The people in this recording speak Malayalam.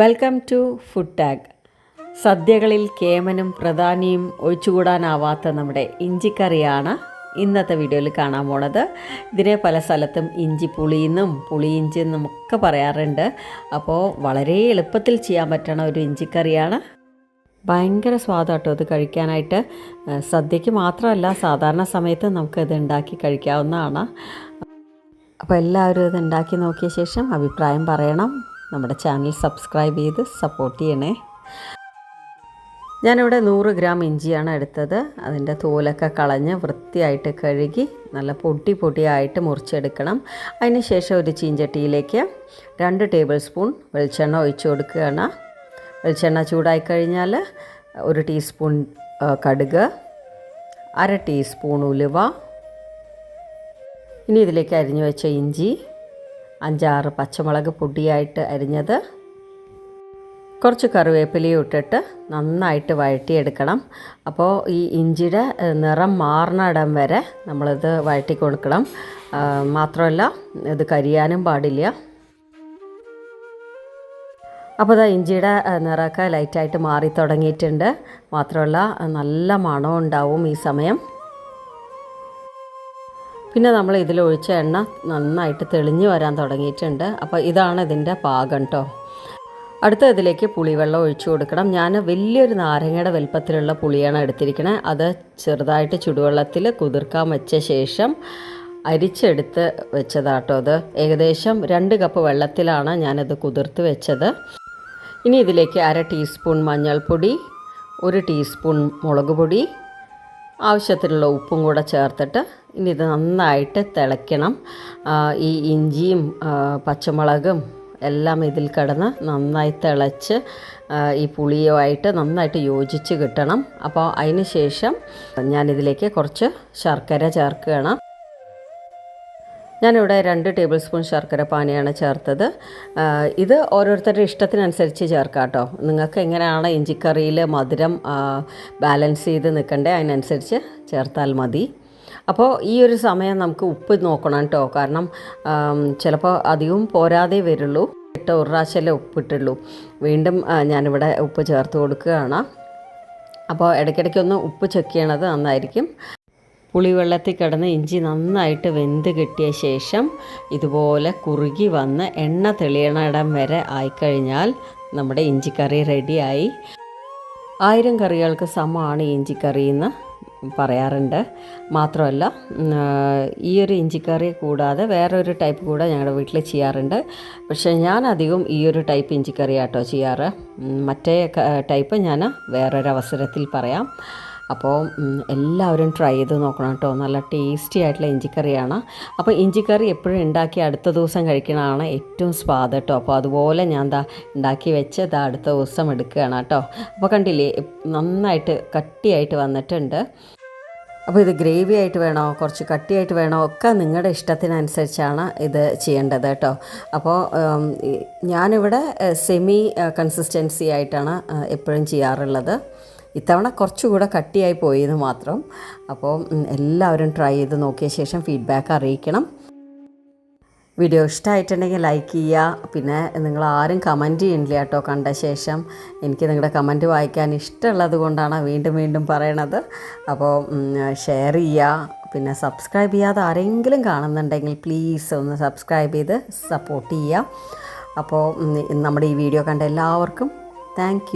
വെൽക്കം ടു ഫുഡ് ടാഗ് സദ്യകളിൽ കേമനും പ്രധാനിയും ഒഴിച്ചുകൂടാനാവാത്ത നമ്മുടെ ഇഞ്ചിക്കറിയാണ് ഇന്നത്തെ വീഡിയോയിൽ കാണാൻ പോണത്. ഇതിനെ പല സ്ഥലത്തും ഇഞ്ചി പുളിയെന്നും പുളിയിഞ്ചി എന്നും ഒക്കെ പറയാറുണ്ട്. അപ്പോൾ വളരെ എളുപ്പത്തിൽ ചെയ്യാൻ പറ്റണ ഒരു ഇഞ്ചിക്കറിയാണ്. ഭയങ്കര സ്വാദാട്ടോ ഇത് കഴിക്കാനായിട്ട്. സദ്യയ്ക്ക് മാത്രമല്ല സാധാരണ സമയത്ത് നമുക്കിത് ഉണ്ടാക്കി കഴിക്കാവുന്നതാണ്. അപ്പോൾ എല്ലാവരും ഇത് ഉണ്ടാക്കി നോക്കിയ ശേഷം അഭിപ്രായം പറയണം. നമ്മുടെ ചാനൽ സബ്സ്ക്രൈബ് ചെയ്ത് സപ്പോർട്ട് ചെയ്യണേ. ഞാനിവിടെ നൂറ് ഗ്രാം ഇഞ്ചിയാണ് എടുത്തത്. അതിന്റെ തോലൊക്കെ കളഞ്ഞ് വൃത്തിയായിട്ട് കഴുകി നല്ല പൊട്ടി പൊട്ടിയായിട്ട് മുറിച്ചെടുക്കണം. അതിന് ശേഷം ഒരു ചീഞ്ചട്ടിയിലേക്ക് രണ്ട് ടേബിൾ സ്പൂൺ വെളിച്ചെണ്ണ ഒഴിച്ചു കൊടുക്കുകയാണ്. വെളിച്ചെണ്ണ ചൂടായി കഴിഞ്ഞാൽ ഒരു ടീസ്പൂൺ കടുക് അര ടീസ്പൂൺ ഉലുവ. ഇനി ഇതിലേക്ക് അരിഞ്ഞു വെച്ച ഇഞ്ചി അഞ്ചാറ് പച്ചമുളക് പൊടിയായിട്ട് അരിഞ്ഞത് കുറച്ച് കറിവേപ്പിലയും ഇട്ടിട്ട് നന്നായിട്ട് വഴറ്റിയെടുക്കണം. അപ്പോൾ ഈ ഇഞ്ചിയുടെ നിറം മാറുന്ന ഇടം വരെ നമ്മളിത് വഴറ്റി കൊടുക്കണം. മാത്രമല്ല ഇത് കരിയാനും പാടില്ല. അപ്പോൾ ഇതാ ഇഞ്ചിയുടെ നിറമൊക്കെ ലൈറ്റായിട്ട് മാറി തുടങ്ങിയിട്ടുണ്ട്. മാത്രമല്ല നല്ല മണം ഉണ്ടാവും ഈ സമയം. പിന്നെ നമ്മൾ ഇതിലൊഴിച്ച എണ്ണ നന്നായിട്ട് തെളിഞ്ഞു വരാൻ തുടങ്ങിയിട്ടുണ്ട്. അപ്പോൾ ഇതാണ് ഇതിന്റെ പാകം കേട്ടോ അടുത്ത ഇതിലേക്ക് പുളിവെള്ളം ഒഴിച്ചു കൊടുക്കണം. ഞാൻ വലിയൊരു നാരങ്ങയുടെ വലിപ്പത്തിലുള്ള പുളിയാണ് എടുത്തിരിക്കുന്നത് അത് ചെറുതായിട്ട് ചുടുവെള്ളത്തിൽ കുതിർക്കാൻ വെച്ച ശേഷം അരിച്ചെടുത്ത് വെച്ചതാട്ടോ അത്. ഏകദേശം രണ്ട് കപ്പ് വെള്ളത്തിലാണ് ഞാനത് കുതിർത്ത് വെച്ചത്. ഇനി ഇതിലേക്ക് അര ടീസ്പൂൺ മഞ്ഞൾപ്പൊടി ഒരു ടീസ്പൂൺ മുളക് പൊടി ആവശ്യത്തിനുള്ള ഉപ്പും കൂടെ ചേർത്തിട്ട് ഇനി ഇത് നന്നായിട്ട് തിളയ്ക്കണം. ഈ ഇഞ്ചിയും പച്ചമുളകും എല്ലാം ഇതിൽ കിടന്ന് നന്നായി തിളച്ച് ഈ പുളിയുമായിട്ട് നന്നായിട്ട് യോജിച്ച് കിട്ടണം. അപ്പോൾ അതിന് ശേഷം ഞാനിതിലേക്ക് കുറച്ച് ശർക്കര ചേർക്കുകയാണ്. ഞാനിവിടെ രണ്ട് ടേബിൾ സ്പൂൺ ശർക്കര പാനിയാണ് ചേർത്തത്. ഇത് ഓരോരുത്തരുടെ ഇഷ്ടത്തിനനുസരിച്ച് ചേർക്കാം കേട്ടോ നിങ്ങൾക്ക് എങ്ങനെയാണ് ഇഞ്ചിക്കറിയിൽ മധുരം ബാലൻസ് ചെയ്ത് നിൽക്കണ്ടേ അതിനനുസരിച്ച് ചേർത്താൽ മതി. അപ്പോൾ ഈ ഒരു സമയം നമുക്ക് ഉപ്പ് നോക്കണം കേട്ടോ. കാരണം ചിലപ്പോൾ അധികവും പോരാതെ വരുള്ളൂ. ഇട്ട ഒരു പ്രാവശ്യമല്ലേ ഉപ്പിട്ടുള്ളൂ. വീണ്ടും ഞാനിവിടെ ഉപ്പ് ചേർത്ത് കൊടുക്കുകയാണ്. അപ്പോൾ ഇടയ്ക്കിടയ്ക്കൊന്ന് ഉപ്പ് ചെക്ക് ചെയ്യണത് നന്നായിരിക്കും. പുളിവെള്ളത്തിൽ കിടന്ന് ഇഞ്ചി നന്നായിട്ട് വെന്ത് കിട്ടിയ ശേഷം ഇതുപോലെ കുറുകി വന്ന് എണ്ണ തെളിയണ ഇടം വരെ ആയിക്കഴിഞ്ഞാൽ നമ്മുടെ ഇഞ്ചിക്കറി റെഡിയായി. ആയിരം കറികൾക്ക് സമമാണ് ഇഞ്ചിക്കറി എന്ന് പറയാറുണ്ട്. മാത്രമല്ല ഈ ഒരു ഇഞ്ചിക്കറി കൂടാതെ വേറൊരു ടൈപ്പ് കൂടെ ഞങ്ങളുടെ വീട്ടിൽ ചെയ്യാറുണ്ട്. പക്ഷേ ഞാൻ അധികം ഈ ഒരു ടൈപ്പ് ഇഞ്ചിക്കറി ആട്ടോ ചെയ്യാറ് മറ്റേ ടൈപ്പ് ഞാൻ വേറൊരവസരത്തിൽ പറയാം. അപ്പോൾ എല്ലാവരും ട്രൈ ചെയ്ത് നോക്കണം കേട്ടോ. നല്ല ടേസ്റ്റി ആയിട്ടുള്ള ഇഞ്ചിക്കറിയാണ്. അപ്പോൾ ഇഞ്ചിക്കറി എപ്പോഴും ഉണ്ടാക്കി അടുത്ത ദിവസം കഴിക്കണതാണ് ഏറ്റവും സ്വാദ് കേട്ടോ. അപ്പോൾ അതുപോലെ ഞാൻ ദാ ഉണ്ടാക്കി വെച്ച് ദാ അടുത്ത ദിവസം എടുക്കുകയാണ് കേട്ടോ. അപ്പോൾ കണ്ടില്ലേ നന്നായിട്ട് കട്ടിയായിട്ട് വന്നിട്ടുണ്ട്. അപ്പോൾ ഇത് ഗ്രേവി ആയിട്ട് വേണോ കുറച്ച് കട്ടിയായിട്ട് വേണോ ഒക്കെ നിങ്ങളുടെ ഇഷ്ടത്തിനനുസരിച്ചാണ് ഇത് ചെയ്യേണ്ടത് കേട്ടോ. അപ്പോൾ ഞാനിവിടെ സെമി കൺസിസ്റ്റൻസി ആയിട്ടാണ് എപ്പോഴും ചെയ്യാറുള്ളത്. ഇത്തവണ കുറച്ചുകൂടെ കട്ടിയായി പോയെന്ന് മാത്രം. അപ്പോൾ എല്ലാവരും ട്രൈ ചെയ്ത് നോക്കിയ ശേഷം ഫീഡ്ബാക്ക് അറിയിക്കണം. വീഡിയോ ഇഷ്ടമായിട്ടുണ്ടെങ്കിൽ ലൈക്ക് ചെയ്യുക. പിന്നെ നിങ്ങൾ ആരും കമന്റ് ചെയ്യണില്ല കേട്ടോ. കണ്ട ശേഷം എനിക്ക് നിങ്ങളുടെ കമന്റ് വായിക്കാൻ ഇഷ്ടമുള്ളത് കൊണ്ടാണ് വീണ്ടും വീണ്ടും പറയണത്. അപ്പോൾ ഷെയർ ചെയ്യുക. പിന്നെ സബ്സ്ക്രൈബ് ചെയ്യാതെ ആരെങ്കിലും കാണുന്നുണ്ടെങ്കിൽ പ്ലീസ് ഒന്ന് സബ്സ്ക്രൈബ് ചെയ്ത് സപ്പോർട്ട് ചെയ്യുക. അപ്പോൾ നമ്മുടെ ഈ വീഡിയോ കണ്ട എല്ലാവർക്കും താങ്ക്